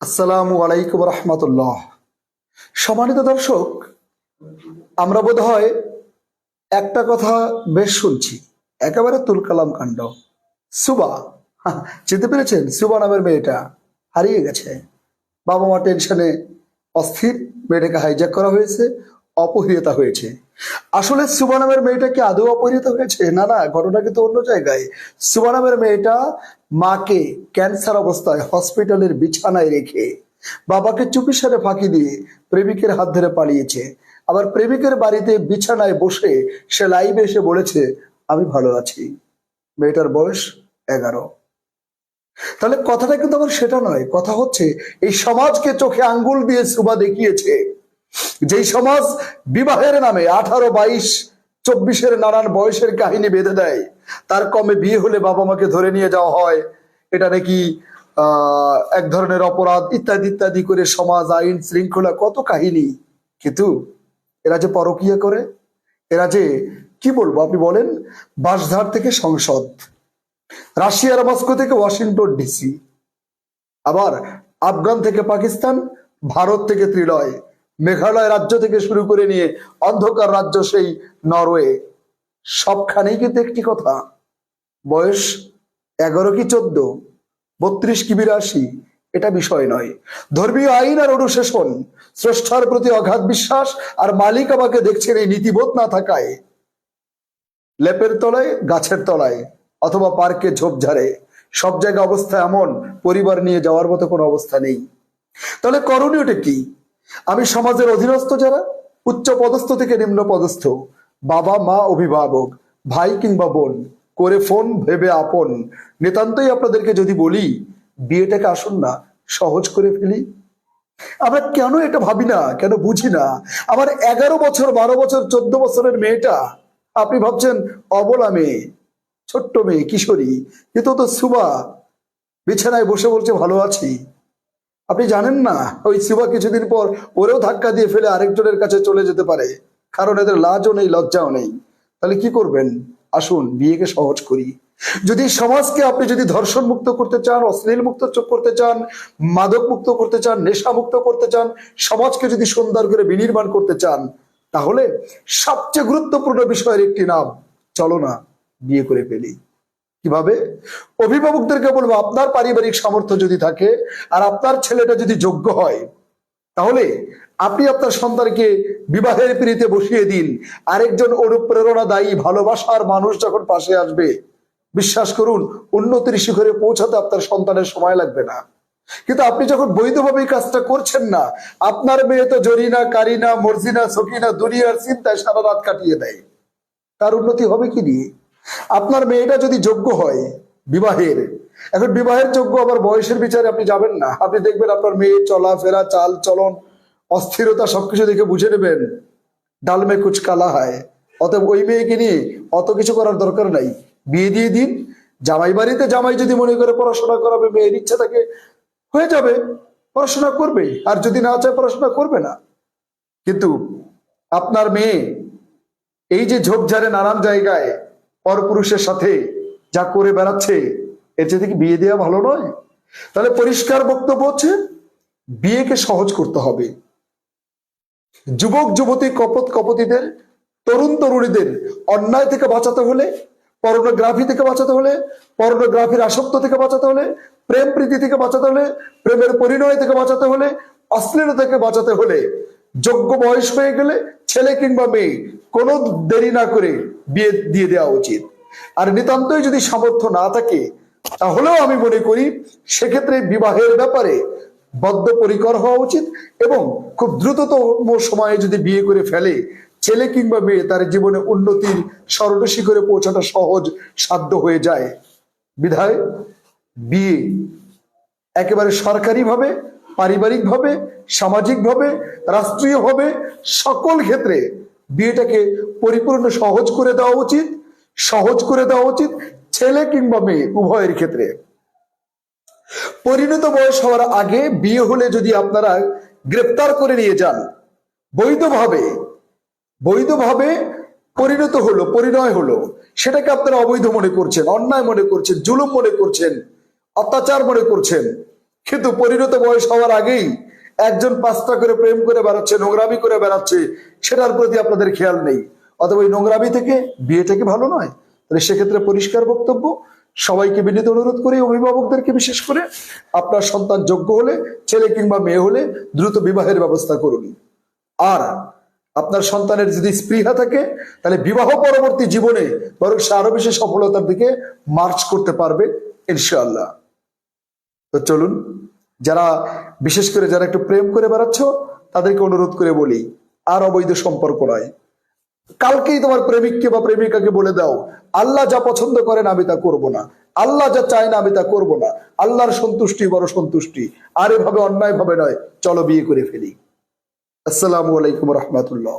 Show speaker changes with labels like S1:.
S1: আসসালামু আলাইকুম রহমতুল্লাহ। সম্মানিত দর্শক, আমরা বোধ হয় একটা কথা বেশ শুনছি, একেবারে তুলকালাম কাণ্ড। সুবা চিনতে পেরেছেন? সুবা নামের মেয়েটা হারিয়ে গেছে। বাবা মা টেনশনে অস্থির, মেয়েটাকে হাইজ্যাক করা হয়েছে। অপহৃতা হয়েছে। আসলে সুবা নামের মেয়েটা কি আদৌ অপহৃত হয়েছে? না না, ঘটনা কিন্তু অন্য জায়গায়। সুবা নামের মেয়েটা মাকে ক্যান্সার অবস্থায় হসপিটালের বিছানায় রেখে বাবাকে চুপির সাথে ফাঁকি দিয়ে প্রেমিকের হাত ধরে পালিয়েছে। আবার প্রেমিকের বাড়িতে বিছানায় বসে সে লাইভে এসে বলেছে, আমি ভালো আছি। মেয়েটার বয়স এগারো। তাহলে কথাটা কিন্তু আমার সেটা নয়। কথা হচ্ছে, এই সমাজকে চোখে আঙ্গুল দিয়ে সুবা দেখিয়েছে। যেই সমাজ বিবাহের নামে আঠারো, বাইশ, চব্বিশের নানান বয়সের কাহিনী বেঁধে দেয়, তার কমে বিয়ে হলে বাবা মাকে ধরে নিয়ে যাওয়া হয়। এটা নাকি এক ধরনের অপরাধ, ইত্যাদি ইত্যাদি করে সমাজ, আইন, শৃঙ্খলা, কত কাহিনী। কিন্তু এরা যে পরকিয়া করে, এরা যে, কি বলব আপনি বলেন, বাঁশধার থেকে সংসদ। রাশিয়ার মস্কো থেকে ওয়াশিংটন ডিসি। আবার আফগান থেকে পাকিস্তান, ভারত থেকে ত্রিলয়। মেঘালয় রাজ্য থেকে শুরু করে নিয়ে অন্ধকার রাজ্য সেই নরওয়ে। সবখানেই কিন্তু একটি কথা। বয়স এগারো কি চোদ্দ? বত্রিশ কি বিরাশি? এটা বিষয় নয়। ধর্মীয় আইন আর অনুশাসন, স্রষ্টার প্রতি অগাধ বিশ্বাস আর মালিক আমাকে দেখছেন এই নীতিবোধ না থাকায়। লেপের তলায়, গাছের তলায় অথবা পার্কে ঝোপঝাড়ে। সব জায়গা অবস্থা এমন, পরিবার নিয়ে যাওয়ার মতো কোনো অবস্থা নেই। তাহলে করণীয়টা কি? আমি সমাজের অধীনস্থ যারা উচ্চ পদস্থ থেকে নিম্ন পদস্থ বাবা, মা, অভিভাবক, ভাই কিংবা বোন, করে ফোন ভেবে আপন। নিতান্তই আপনাদেরকে যদি বলি, বিয়েটাকে আসুন না, সহজ করে ফেলি। আমরা কেন এটা ভাবি না, কেন বুঝি না? আমার এগারো বছর, বারো বছর, চোদ্দ বছরের মেয়েটা, আপনি ভাবছেন, অবলা মেয়ে, ছোট্ট মেয়ে, কিশোরী কিন্তু তো সুবা, বিছানায় বসে বলছে, ভালো আছি। আপনি জানেন না, ওই সুবা কিছুদিন পর ওরেও ধাক্কা দিয়ে ফেলে আরেকজনের কাছে চলে যেতে পারে। কারণ এদের লাজও নেই, লজ্জাও নেই। তাহলে কি করবেন? আসুন, বিয়েকে সহজ করি। যদি সমাজকে আপনি যদি ধর্ষণ মুক্ত করতে চান অশ্লীল মুক্ত করতে চান মাদক মুক্ত করতে চান নেশা মুক্ত করতে চান, সমাজকে যদি সুন্দর করে বিনির্মাণ করতে চান, তাহলে সবচেয়ে গুরুত্বপূর্ণ বিষয়ের একটি নাম, চলো না, বিয়ে করে ফেলি। কীভাবে? অভিভাবকদেরকে বলব, আপনার পারিবারিক সামর্থ্য যদি থাকে আর আপনার ছেলেটা যদি যোগ্য হয়, তাহলে আপনি আপনার সন্তানকে বিবাহের পিড়িতে বসিয়ে দিন। আরেকজন অনুপ্রেরণা দায়ী ভালোবাসার মানুষ যখন পাশে আসবে, বিশ্বাস করুন, উন্নতির শিখরে পৌঁছাতে আপনার সন্তানের সময় লাগবে না। কিন্তু আপনি যখন বৈধভাবে কাজটা করছেন না, আপনার মেয়ে তো জরিনা, কারিনা, মর্জিনা, সকিনা, দুনিয়ার চিন্তায় সারা রাত কাটিয়ে দেয়। তার উন্নতি হবে কি নিয়ে? আপনার মেয়েটা যদি যোগ্য হয় বিবাহের, এখন বিবাহের যোগ্য আবার বয়সের বিচারে আপনি যাবেন না। আপনি দেখবেন আপনার মেয়ে চলাফেরা চাল চলন অস্থিরতা সবকিছু দেখে বুঝে নেবেন ডালমে কুচ কালা হয়। অতএব ওই মেয়েকে নিয়ে অত কিছু করার দরকার নাই। বিয়ে দিয়ে দিন, জামাই বাড়িতে জামাই যদি মনে করে পড়াশোনা করাবে, মেয়ের ইচ্ছা থাকে, হয়ে যাবে, পড়াশোনা করবে। আর যদি না চায়, পড়াশোনা করবে না। কিন্তু আপনার মেয়ে এই যে ঝোপঝাড়ে নানান জায়গায় পরপুরুষের সাথে যা করে বেড়াচ্ছে, এর চেয়ে কি বিয়ে দেওয়া ভালো নয়। তাহলে পরিষ্কার বক্তব্য হচ্ছে, বিয়েকে সহজ করতে হবে। যুবক, যুবতী, কপত, কপতিদের, তরুণ, তরুণীদের অন্যায় থেকে বাঁচাতে হলে, পর্নোগ্রাফি থেকে বাঁচাতে হলে, পর্নোগ্রাফির আসক্ত থেকে বাঁচাতে হলে, প্রেম প্রীতি থেকে বাঁচাতে হলে, প্রেমের পরিণয় থেকে বাঁচাতে হলে, অশ্লীলতা থেকে বাঁচাতে হলে যোগ্য বয়স হয়ে গেলে ছেলে কিংবা মেয়ে কোনো দেরি না করে বিয়ে দিয়ে দেওয়া উচিত। আর নিতান্তই যদি সামর্থ্য না থাকে, তাহলেও আমি মনে করি সেক্ষেত্রে বিবাহের ব্যাপারে বদ্ধপরিকর হওয়া উচিত এবং খুব দ্রুততম সময়ে যদি বিয়ে করে ফেলে, ছেলে কিংবা মেয়ে তার জীবনে উন্নতির স্বর্ণ শিখরে পৌঁছাটা সহজ সাধ্য হয়ে যায়। বিধায় বিয়ে একেবারে সরকারিভাবে পারিবারিকভাবে, সামাজিকভাবে, রাষ্ট্রীয়ভাবে সকল ক্ষেত্রে বিয়েটাকে পরিপূর্ণ সহজ করে দেওয়া উচিত, সহজ করে দেওয়া উচিত ছেলে কিংবা মেয়ে উভয়ের ক্ষেত্রে। পরিণত বয়স হওয়ার আগে বিয়ে হলে যদি আপনারা গ্রেপ্তার করে নিয়ে যান, বৈধভাবে বৈধভাবে পরিণত হলো, পরিণয় হলো, সেটাকে আপনারা অবৈধ মনে করছেন, অন্যায় মনে করছেন, জুলুম মনে করছেন, অত্যাচার মনে করছেন কিন্তু পরিণত বয়স হওয়ার আগেই একজন পাঁচটা করে প্রেম করে বেড়াচ্ছে, নোংরামি করে বেড়াচ্ছে, সেটার প্রতি আপনাদের খেয়াল নেই। অথবা ওই নোংরামি থেকে বিয়েটা কি ভালো নয়? তাহলে সেক্ষেত্রে পরিষ্কার বক্তব্য। সবাইকে বিনীত অনুরোধ করি, অভিভাবকদেরকে বিশেষ করে, আপনার সন্তান যোগ্য হলে, ছেলে কিংবা মেয়ে হলে দ্রুত বিবাহের ব্যবস্থা করুন। আর আপনার সন্তানের যদি স্পৃহা থাকে, তাহলে বিবাহ পরবর্তী জীবনে বরং সে আরও বেশি সফলতার দিকে মার্চ করতে পারবে, ইনশাআল্লাহ। তো চলুন, যারা বিশেষ করে যারা একটু প্রেম করে বেড়াচ্ছ, তাদেরকে অনুরোধ করে বলি, আর অবৈধ সম্পর্ক নয়। কালকেই তোমার প্রেমিককে বা প্রেমিকাকে বলে দাও, আল্লাহ যা পছন্দ করেন আমি তা করব না। আল্লাহ যা চায় না আমি তা করব না। আল্লাহর সন্তুষ্টি বড় সন্তুষ্টি। আর এভাবে অন্যায় ভাবে নয়, চলো বিয়ে করে ফেলি। আসসালামু আলাইকুম রহমতুল্লাহ।